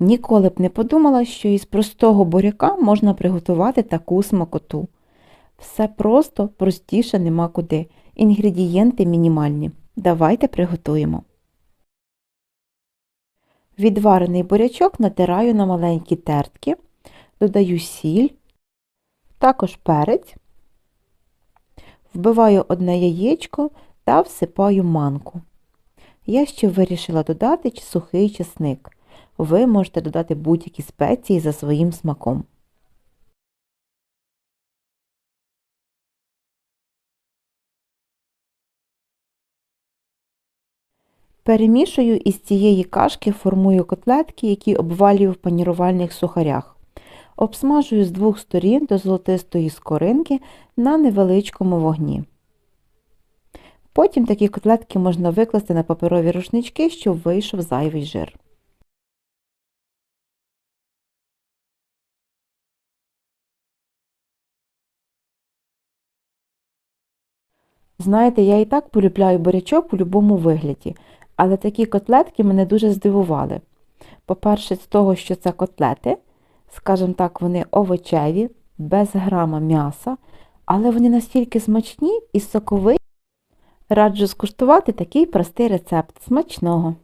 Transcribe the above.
Ніколи б не подумала, що із простого буряка можна приготувати таку смакоту. Все просто, простіше нема куди. Інгредієнти мінімальні. Давайте приготуємо. Відварений бурячок натираю на маленькі тертки, додаю сіль, також перець, вбиваю одне яєчко та всипаю манку. Я ще вирішила додати сухий чесник. Ви можете додати будь-які спеції за своїм смаком. Перемішую і з цієї кашки формую котлетки, які обвалюю в панірувальних сухарях. Обсмажую з двох сторін до золотистої скоринки на невеличкому вогні. Потім такі котлетки можна викласти на паперові рушнички, щоб вийшов зайвий жир. Знаєте, я і так полюбляю бурячок у будь-якому вигляді, але такі котлетки мене дуже здивували. По-перше, з того, що це котлети, скажімо так, вони овочеві, без грама м'яса, але вони настільки смачні і соковиті. Раджу скуштувати такий простий рецепт. Смачного!